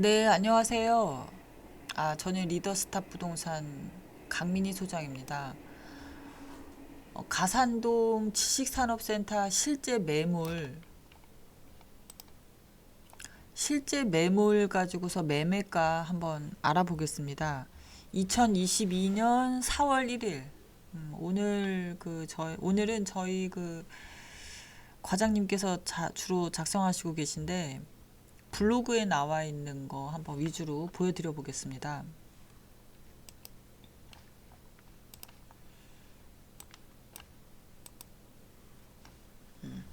네, 안녕하세요. 아, 저는 리더스타 부동산 강민희 소장입니다. 어, 가산동 지식산업센터 실제 매물, 실제 매물 가지고서 매매가 한번 알아보겠습니다. 2022년 4월 1일, 음, 오늘 그 저희 오늘은 저희 그 과장님께서 자, 주로 작성하시고 계신데 블로그에 나와 있는 거 한번 위주로 보여드려 보겠습니다. 음.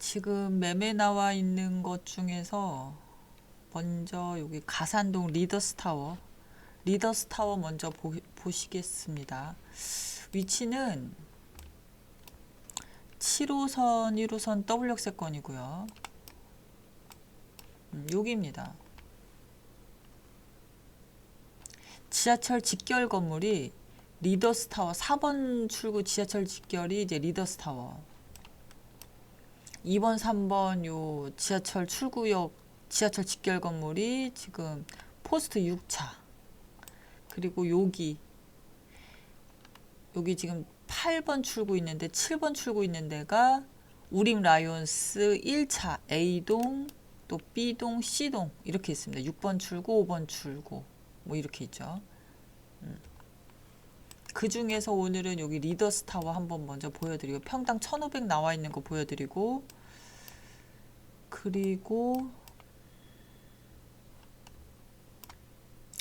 지금 매매 나와 있는 것 중에서 먼저 여기 가산동 리더스타워 리더스타워 먼저 보, 보시겠습니다. 위치는 7호선, 1호선 W역세권이고요. 음, 여기입니다. 지하철 직결 건물이 리더스 타워 4번 출구 지하철 직결이 이제 리더스 타워. 2번 3번 요 지하철 출구역 지하철 직결 건물이 지금 포스트 6차. 그리고 여기. 여기 지금 8번 출구 있는데 7번 출구 있는 데가 우림 라이온스 1차 A동 또 B동, C동 이렇게 있습니다. 6번 출구, 5번 출구 뭐 이렇게 있죠. 음. 그 중에서 오늘은 여기 리더스 타워 한번 먼저 보여드리고 평당 1,500 나와 있는 거 보여드리고 그리고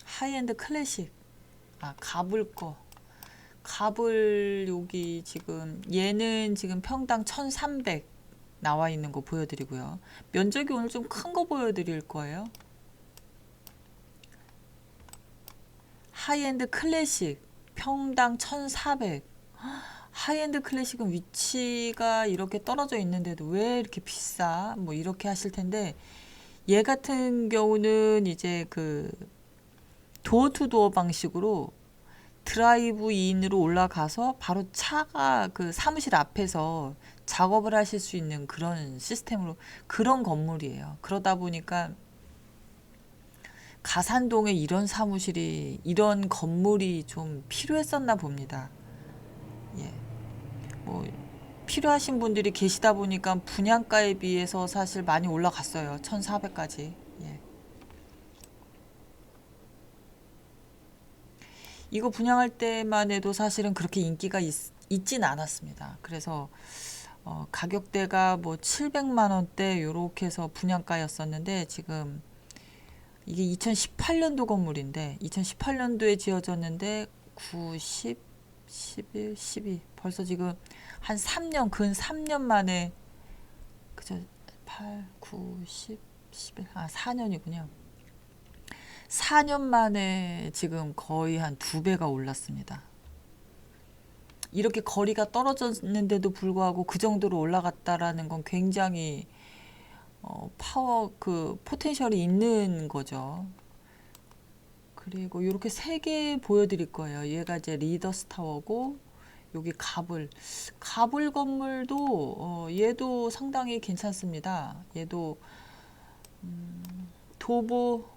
하이엔드 클래식 아 가불 거 가불 여기 지금 얘는 지금 평당 1,300 나와 있는 거 보여드리고요. 면적이 오늘 좀 큰 거 보여드릴 거예요. 하이엔드 클래식 평당 1,400. 하이엔드 클래식은 위치가 이렇게 떨어져 있는데도 왜 이렇게 비싸? 뭐 이렇게 하실 텐데 얘 같은 경우는 이제 그 도어 투 도어 방식으로 드라이브 인으로 올라가서 바로 차가 그 사무실 앞에서 작업을 하실 수 있는 그런 시스템으로 그런 건물이에요. 그러다 보니까 가산동에 이런 사무실이 이런 건물이 좀 필요했었나 봅니다. 예. 뭐 필요하신 분들이 계시다 보니까 분양가에 비해서 사실 많이 올라갔어요. 1,400까지. 예. 이거 분양할 때만 해도 사실은 그렇게 인기가 있, 있진 않았습니다. 그래서 어, 가격대가 뭐 700만 원대 요렇게 해서 분양가였었는데 지금 이게 2018년도 건물인데 2018년도에 지어졌는데 9, 10, 11, 12 벌써 지금 한 3년 근 3년 만에 그죠 8, 9, 10, 11, 아 4년이군요. 4년 만에 지금 거의 한 두 배가 올랐습니다. 이렇게 거리가 떨어졌는데도 불구하고 그 정도로 올라갔다라는 건 굉장히 어, 파워 그 포텐셜이 있는 거죠. 그리고 이렇게 세 개 보여드릴 거예요. 얘가 이제 리더스 타워고 여기 가불 가불 건물도 어, 얘도 상당히 괜찮습니다. 얘도 음, 도보 아,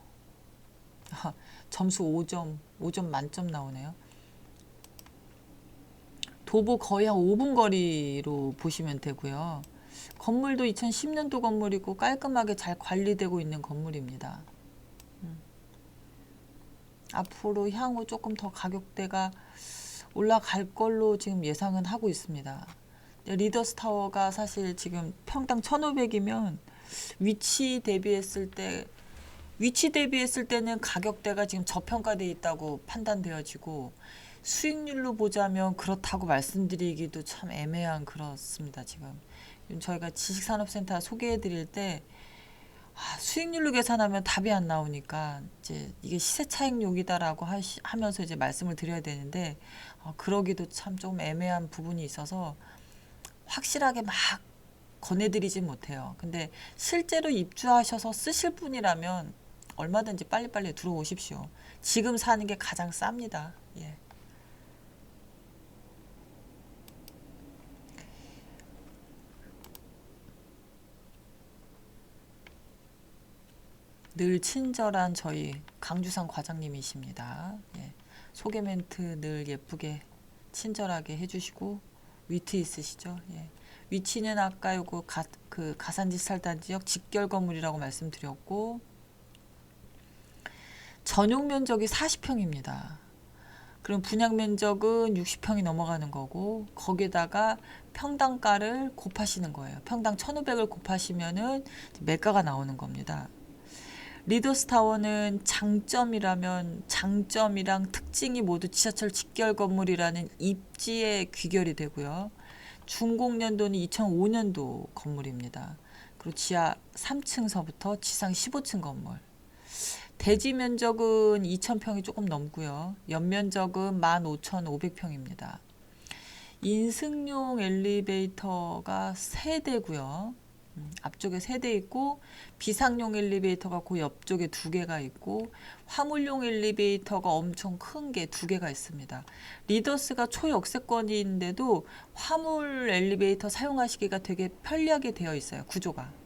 점수 5점 5점 만점 나오네요. 도보 거의 한 5분 거리로 보시면 되고요. 건물도 2010년도 건물이고 깔끔하게 잘 관리되고 있는 건물입니다. 음. 앞으로 향후 조금 더 가격대가 올라갈 걸로 지금 예상은 하고 있습니다. 리더스 타워가 사실 지금 평당 1,500이면 위치 대비했을 때 위치 대비했을 때는 가격대가 지금 저평가돼 있다고 판단되어지고 수익률로 보자면 그렇다고 말씀드리기도 참 애매한 그렇습니다. 지금 저희가 지식산업센터 소개해 드릴 때 아, 수익률로 계산하면 답이 안 나오니까 이제 이게 시세 차익용이다라고 하시, 하면서 이제 말씀을 드려야 되는데 어, 그러기도 참 좀 애매한 부분이 있어서 확실하게 막 권해드리지 못해요. 근데 실제로 입주하셔서 쓰실 분이라면 얼마든지 빨리빨리 들어오십시오. 지금 사는 게 가장 쌉니다. 예. 늘 친절한 저희 강주상 과장님이십니다. 예. 소개 멘트 늘 예쁘게 친절하게 해주시고 위트 있으시죠. 예. 위치는 아까 요거 가, 그 가산지살 단 지역 직결 건물이라고 말씀드렸고 전용 면적이 40평입니다. 그럼 분양 면적은 60평이 넘어가는 거고 거기다가 평당가를 곱하시는 거예요. 평당 1,500을 곱하시면은 매가가 나오는 겁니다. 리더스 타워는 장점이라면 장점이랑 특징이 모두 지하철 직결 건물이라는 입지에 귀결이 되고요. 준공년도는 2005년도 건물입니다. 그리고 지하 3층서부터 지상 15층 건물. 대지 면적은 2,000평이 조금 넘고요. 연면적은 15,500평입니다. 인승용 엘리베이터가 3대고요. 음, 앞쪽에 3대 있고 비상용 엘리베이터가 그 옆쪽에 2개가 있고 화물용 엘리베이터가 엄청 큰게 2개가 있습니다. 리더스가 초역세권인데도 화물 엘리베이터 사용하시기가 되게 편리하게 되어 있어요. 구조가.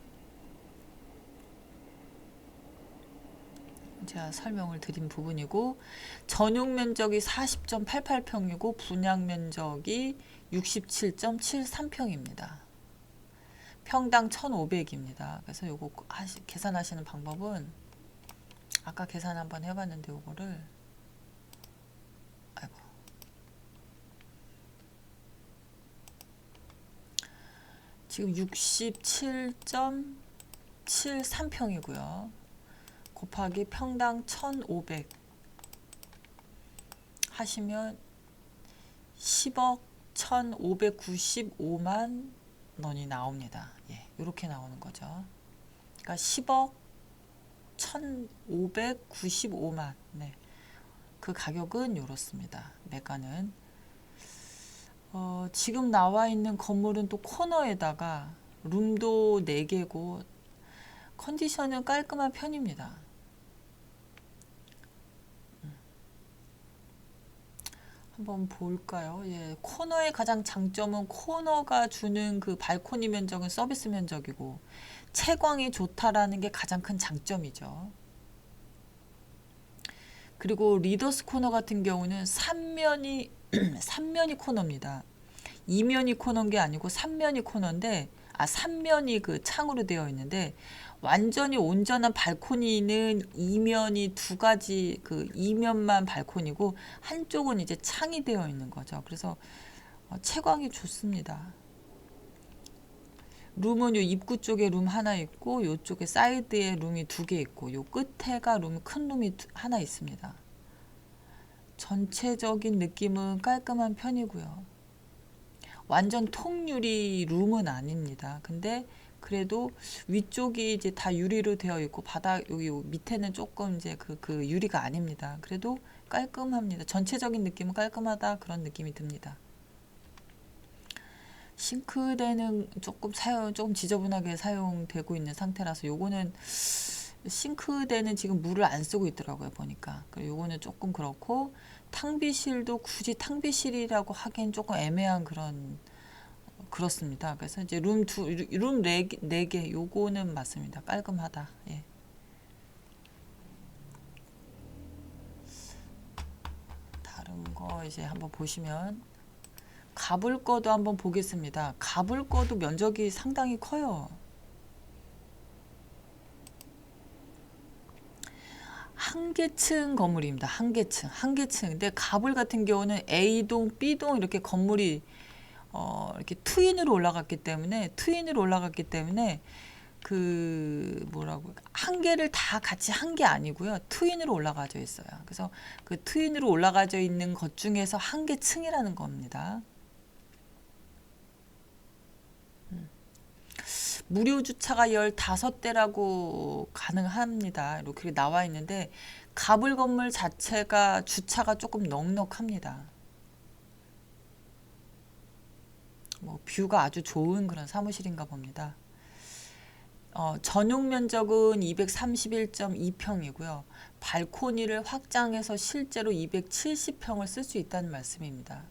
제가 설명을 드린 부분이고 전용 면적이 40.88평이고 분양 면적이 67.73평입니다. 평당 1,500입니다. 그래서 요거 하시, 계산하시는 방법은 아까 계산 한번 해봤는데 요거를 아이고 지금 67.73평이고요. 곱하기 평당 1,500 하시면 10억 1,595만 원이 나옵니다. 예, 이렇게 나오는 거죠. 그러니까 10억 1,595만. 네. 그 가격은 이렇습니다. 매가는 어, 지금 나와 있는 건물은 또 코너에다가 룸도 4개고 컨디션은 깔끔한 편입니다. 한번 볼까요? 예, 코너의 가장 장점은 코너가 주는 그 발코니 면적은 서비스 면적이고 채광이 좋다라는 게 가장 큰 장점이죠. 그리고 리더스 코너 같은 경우는 3면이 3면이 코너입니다. 2면이 코너인 게 아니고 3면이 코너인데 아 3면이 그 창으로 되어 있는데 완전히 온전한 발코니는 이면이 두 가지 그 이면만 발코니고 한쪽은 이제 창이 되어 있는 거죠. 그래서 어, 채광이 좋습니다. 룸은 요 입구 쪽에 룸 하나 있고 요쪽에 사이드에 룸이 두 개 있고 요 끝에가 룸 큰 룸이 두- 하나 있습니다. 전체적인 느낌은 깔끔한 편이고요. 완전 통유리 룸은 아닙니다. 근데 그래도 위쪽이 이제 다 유리로 되어 있고 바닥 여기 밑에는 조금 이제 그, 그 유리가 아닙니다. 그래도 깔끔합니다. 전체적인 느낌은 깔끔하다 그런 느낌이 듭니다. 싱크대는 조금 사용 조금 지저분하게 사용되고 있는 상태라서 요거는 싱크대는 지금 물을 안 쓰고 있더라고요 보니까 요거는 조금 그렇고 탕비실도 굳이 탕비실이라고 하기엔 조금 애매한 그런 그렇습니다. 그래서 이제 룸 두, 룸네 개, 네 개, 요거는 맞습니다. 깔끔하다. 예. 다른 거 이제 한번 보시면 가불 거도 한번 보겠습니다. 가불 거도 면적이 상당히 커요. 한 개층 건물입니다. 한 개층, 한 개층. 근데 가불 같은 경우는 A동, B동 이렇게 건물이 어, 이렇게 트윈으로 올라갔기 때문에 트윈으로 올라갔기 때문에 그 뭐라고 한 개를 다 같이 한 게 아니고요 트윈으로 올라가져 있어요. 그래서 그 트윈으로 올라가져 있는 것 중에서 한 개 층이라는 겁니다. 음. 무료 주차가 15대라고 가능합니다. 이렇게 나와 있는데 가불 건물 자체가 주차가 조금 넉넉합니다. 뭐 뷰가 아주 좋은 그런 사무실인가 봅니다. 어, 전용 면적은 231.2평이고요. 발코니를 확장해서 실제로 270평을 쓸 수 있다는 말씀입니다.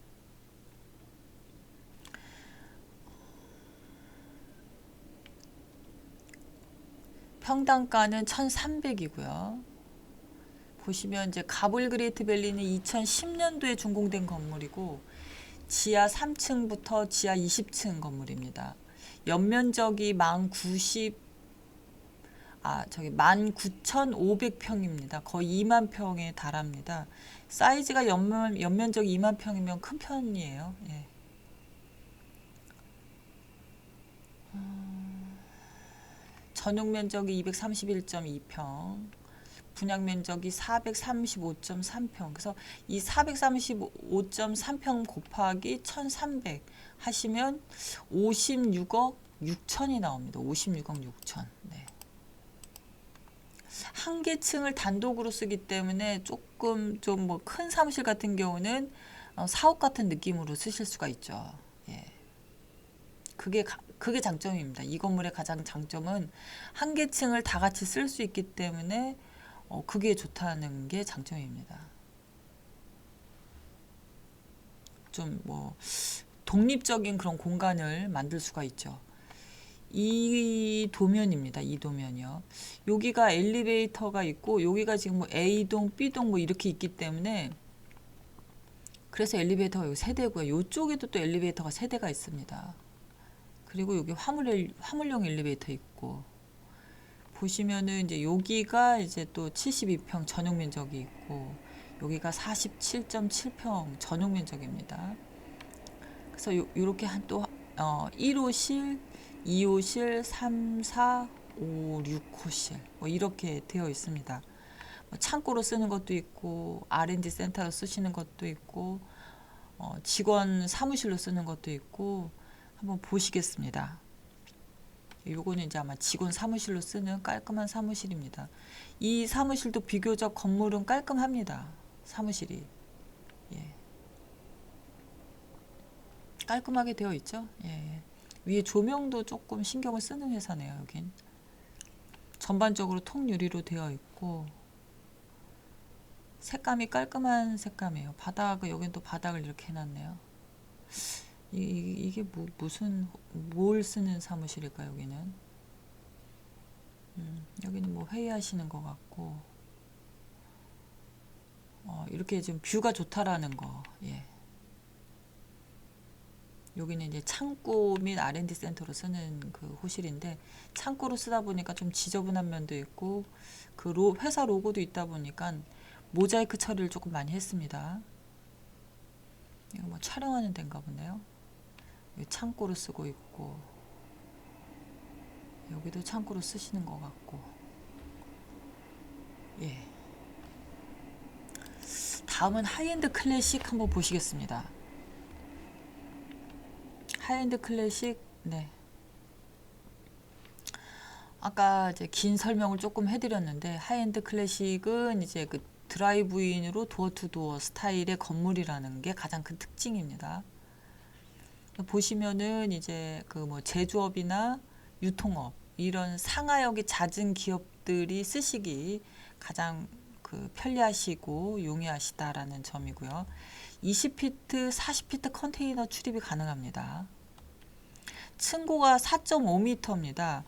평당가는 1,300이고요. 보시면 이제 가볼 그레이트 밸리는 2010년도에 준공된 건물이고 지하 3층부터 지하 20층 건물입니다. 연면적이 만 90, 아, 저기 만 9,500평입니다. 거의 2만 평에 달합니다. 사이즈가 연면, 연면적이 2만 평이면 큰 편이에요. 예. 음, 전용 면적이 231.2평, 분양 면적이 435.3평. 그래서 이 435.3평 곱하기 1,300 하시면 56억 6천이 나옵니다. 56억 6천. 네. 한 개층을 단독으로 쓰기 때문에 조금 좀 뭐 큰 사무실 같은 경우는 어, 사옥 같은 느낌으로 쓰실 수가 있죠. 예. 그게 가- 그게 장점입니다. 이 건물의 가장 장점은 한 개층을 다 같이 쓸 수 있기 때문에 어, 그게 좋다는 게 장점입니다. 좀 뭐 독립적인 그런 공간을 만들 수가 있죠. 이 도면입니다. 이 도면이요. 여기가 엘리베이터가 있고 여기가 지금 뭐 A동, B동 뭐 이렇게 있기 때문에 그래서 엘리베이터가 세 대고요. 이쪽에도 또 엘리베이터가 세 대가 있습니다. 그리고 여기 화물 엘- 화물용 엘리베이터 있고 보시면은 이제 여기가 이제 또 72평 전용 면적이 있고 여기가 47.7평 전용 면적입니다. 그래서 요, 요렇게 한 또 어, 1호실, 2호실, 3, 4, 5, 6호실 뭐 이렇게 되어 있습니다. 뭐 창고로 쓰는 것도 있고 R&D 센터로 쓰시는 것도 있고 어, 직원 사무실로 쓰는 것도 있고 한번 보시겠습니다. 요거는 이제 아마 직원 사무실로 쓰는 깔끔한 사무실입니다. 이 사무실도 비교적 건물은 깔끔합니다. 사무실이. 예. 깔끔하게 되어 있죠. 예. 위에 조명도 조금 신경을 쓰는 회사네요. 여긴. 전반적으로 통유리로 되어 있고 색감이 깔끔한 색감이에요. 바닥을 여긴 또 바닥을 이렇게 해놨네요. 이, 이- 이게 뭐, 무슨 뭘 쓰는 사무실일까 여기는? 음, 여기는 뭐 회의하시는 것 같고 어, 이렇게 좀 뷰가 좋다라는 거. 예. 여기는 이제 창고 및 R&D 센터로 쓰는 그 호실인데 창고로 쓰다 보니까 좀 지저분한 면도 있고 그 로, 회사 로고도 있다 보니까 모자이크 처리를 조금 많이 했습니다. 이거 뭐 촬영하는 데인가 보네요. 창고로 쓰고 있고 여기도 창고로 쓰시는 것 같고 예. 다음은 하이엔드 클래식 한번 보시겠습니다. 하이엔드 클래식 네. 아까 이제 긴 설명을 조금 해드렸는데 하이엔드 클래식은 이제 그 드라이브인으로 도어 투 도어 스타일의 건물이라는 게 가장 큰 특징입니다. 보시면은 이제 그 뭐 제조업이나 유통업 이런 상하역이 잦은 기업들이 쓰시기 가장 그 편리하시고 용이하시다라는 점이고요. 20피트, 40피트 컨테이너 출입이 가능합니다. 층고가 4.5m입니다.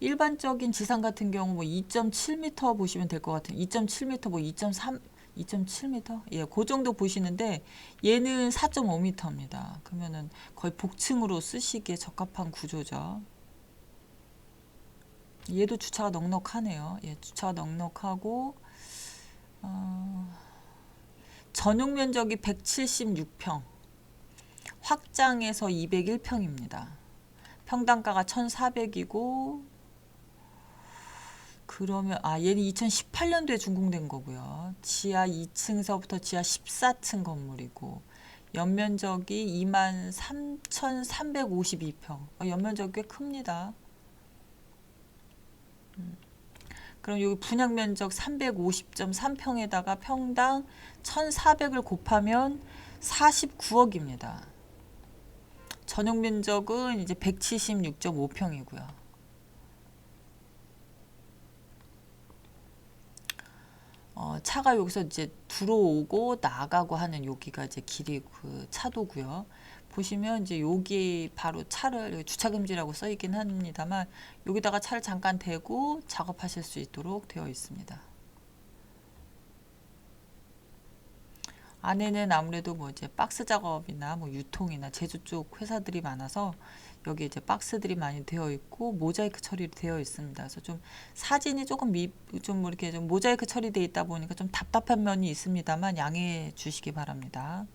일반적인 지상 같은 경우 뭐 2.7m 보시면 될 것 같아요. 2.7m 뭐 2.3 2.7m? 예, 그 정도 보시는데 얘는 4.5m입니다. 그러면은 거의 복층으로 쓰시기에 적합한 구조죠. 얘도 주차가 넉넉하네요. 예, 주차가 넉넉하고 어, 전용 면적이 176평, 확장해서 201평입니다. 평당가가 1,400이고 그러면 아 얘는 2018년도에 준공된 거고요. 지하 2층서부터 지하 14층 건물이고 연면적이 23,352평. 어, 연면적 꽤 큽니다. 음. 그럼 여기 분양 면적 350.3평에다가 평당 1,400을 곱하면 49억입니다. 전용 면적은 이제 176.5평이고요. 어, 차가 여기서 이제 들어오고 나가고 하는 여기가 이제 길이 그 차도고요. 보시면 이제 여기 바로 차를 여기 주차 금지라고 써 있긴 합니다만 여기다가 차를 잠깐 대고 작업하실 수 있도록 되어 있습니다. 안에는 아무래도 뭐 이제 박스 작업이나 뭐 유통이나 제조 쪽 회사들이 많아서 여기 이제 박스들이 많이 되어 있고 모자이크 처리 되어 있습니다. 그래서 좀 사진이 조금 미, 좀 이렇게 좀 모자이크 처리돼 있다 보니까 좀 답답한 면이 있습니다만 양해해 주시기 바랍니다.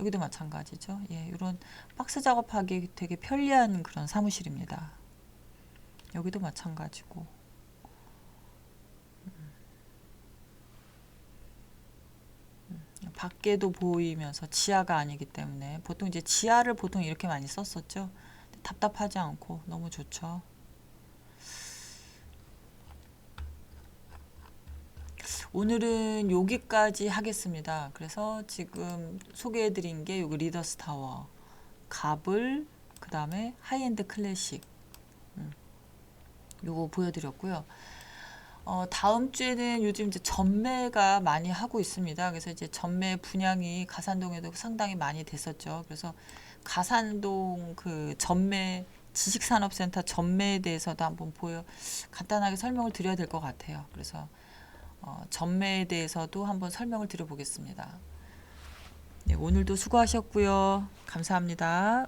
여기도 마찬가지죠. 예, 이런 박스 작업하기 되게 편리한 그런 사무실입니다. 여기도 마찬가지고. 밖에도 보이면서 지하가 아니기 때문에 보통 이제 지하를 보통 이렇게 많이 썼었죠. 답답하지 않고 너무 좋죠. 오늘은 여기까지 하겠습니다. 그래서 지금 소개해드린 게 여기 리더스 타워, 갑을, 그 다음에 하이엔드 클래식, 음, 요거 보여드렸고요. 어, 다음 주에는 요즘 이제 전매가 많이 하고 있습니다. 그래서 이제 전매 분양이 가산동에도 상당히 많이 됐었죠. 그래서 가산동 그 전매 지식산업센터 전매에 대해서도 한번 보여 간단하게 설명을 드려야 될 것 같아요. 그래서 어, 전매에 대해서도 한번 설명을 드려보겠습니다. 네, 오늘도 수고하셨고요. 감사합니다.